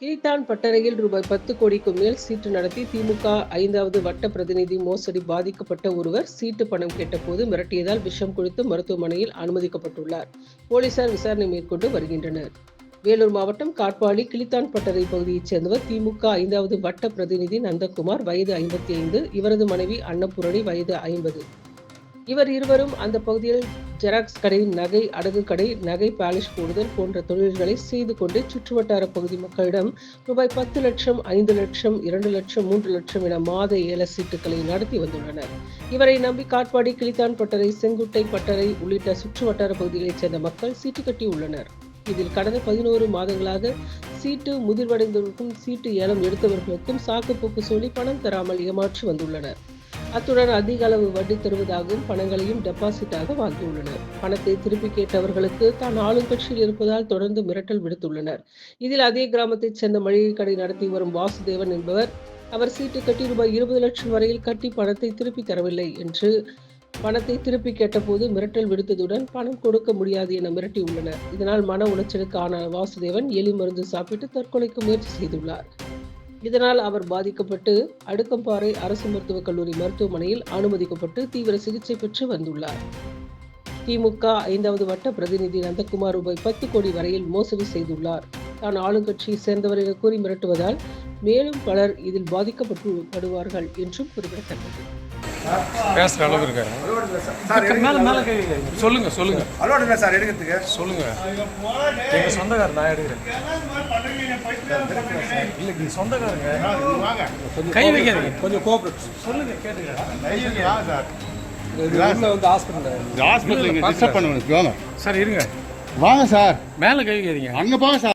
கீழ்த்தான் பட்டறையில் ரூபாய் பத்து கோடிக்கும் மேல் சீட்டு நடத்தி திமுக ஐந்தாவது வட்ட பிரதிநிதி மோசடி பாதிக்கப்பட்ட ஒருவர் சீட்டு பணம் கேட்டபோது மிரட்டியதால் விஷம் குடித்து மருத்துவமனையில் அனுமதிக்கப்பட்டுள்ளார். போலீசார் விசாரணை மேற்கொண்டு வருகின்றனர். வேலூர் மாவட்டம் காட்பாடி கிளித்தான் பட்டறை பகுதியைச் சேர்ந்தவர் திமுக ஐந்தாவது வட்ட பிரதிநிதி நந்தகுமார் வயது ஐம்பத்தி ஐந்து இவரது மனைவி அன்னபூரணி வயது ஐம்பது. இவர் இருவரும் அந்த பகுதியில் ஜெராக்ஸ் கடை நகை அடகு கடை நகை பாலிஷ் போடுதல் போன்ற தொழில்களை செய்து கொண்டு சுற்றுவட்டார பகுதி மக்களிடம் ரூபாய் பத்து லட்சம் ஐந்து லட்சம் இரண்டு லட்சம் மூன்று லட்சம் என மாத ஏல சீட்டுகளை நடத்தி வந்துள்ளனர். இவரை நம்பி காட்பாடி கிளித்தான் பட்டறை செங்குட்டை பட்டறை உள்ளிட்ட சுற்றுவட்டார பகுதிகளைச் சேர்ந்த மக்கள் சீட்டு கட்டியுள்ளனர் இதில் கடந்த பதினோரு மாதங்களாக சீட்டு முதிர்வடைந்தவர்களுக்கும் சீட்டு ஏலம் எடுத்தவர்களுக்கும் சாக்குப்போக்கு சொல்லி பணம் தராமல் ஏமாற்றி வந்துள்ளனர். அத்துடன் அதிக அளவு வட்டி தருவதாகவும் பணங்களையும் டெபாசிட்டாக வாங்கியுள்ளனர். பணத்தை திருப்பி கேட்டவர்களுக்கு தான் ஆளுங்கட்சியில் இருப்பதால் தொடர்ந்து மிரட்டல் விடுத்துள்ளனர். இதில் அதே கிராமத்தைச் சேர்ந்த மளிகை கடை நடத்தி வரும் வாசுதேவன் என்பவர் அவர் சீட்டு கட்டி ரூபாய் இருபது லட்சம் வரையில் கட்டி பணத்தை திருப்பி தரவில்லை என்று பணத்தை திருப்பி கேட்டபோது மிரட்டல் விடுத்ததுடன் பணம் கொடுக்க முடியாது என மிரட்டியுள்ளனர். இதனால் மன உளைச்சலுக்கு ஆன வாசுதேவன் எலி மருந்து சாப்பிட்டு தற்கொலைக்கு முயற்சி செய்துள்ளார். இதனால் அவர் பாதிக்கப்பட்டு அடுக்கம்பாறை அரசு மருத்துவக் கல்லூரி மருத்துவமனையில் அனுமதிக்கப்பட்டு தீவிர சிகிச்சை பெற்று வந்துள்ளார். திமுக ஐந்தாவது வட்ட பிரதிநிதி நந்தகுமார் ரூபாய் பத்து கோடி வரையில் மோசடி செய்துள்ளார். தான் ஆளுங்கட்சியை சேர்ந்தவர் என கூறி மிரட்டுவதால் மேலும் பலர் இதில் பாதிக்கப்பட்டு படுவார்கள் என்றும் குறிப்பிடத்தக்கது. பேசுகிற அளவுக்கு இருக்காரு. Sir sir. மேலே மேலே. சொல்லுங்க சொல்லுங்க. அலோடு இல்லை சார் எடுக்கிறதுக்கு. சொல்லுங்க. எங்க சொந்தக்காரர் நான் எடுக்கிறேன். இல்லை நீ சொந்தக்காரங்க கை வைக்காதீங்க. கொஞ்சம் கோஆப்ரேட் சொல்லுங்க. கேட்டுக்கிறேன். வந்து ஹாஸ்பிட்டல் ஹாஸ்பிட்டல் டிஸ்டர்ப் பண்ண வேணும். வாங்க சார் இருங்க. வாங்க சார். மேலே கை வைக்காதீங்க. அங்கே போங்க sir.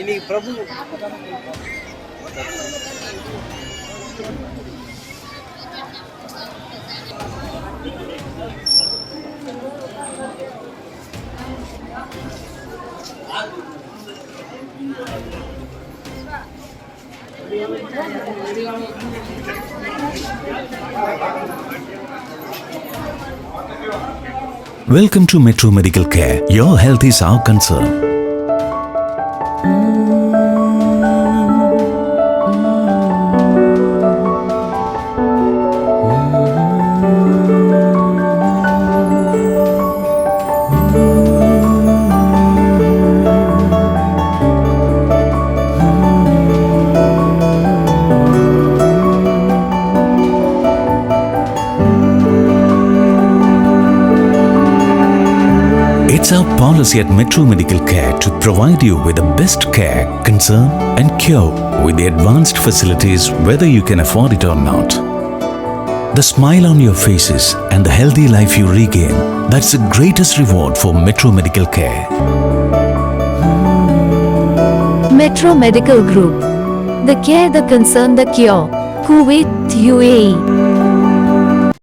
இன்னைக்கு பிரபு Welcome to Metro Medical Care. Your health is our concern. It's our policy at Metro Medical Care to provide you with the best care, concern, and cure with the advanced facilities whether you can afford it or not. The smile on your faces and the healthy life you regain, that's the greatest reward for Metro Medical Care. Metro Medical Group. The care, the concern, the cure. Kuwait, UAE.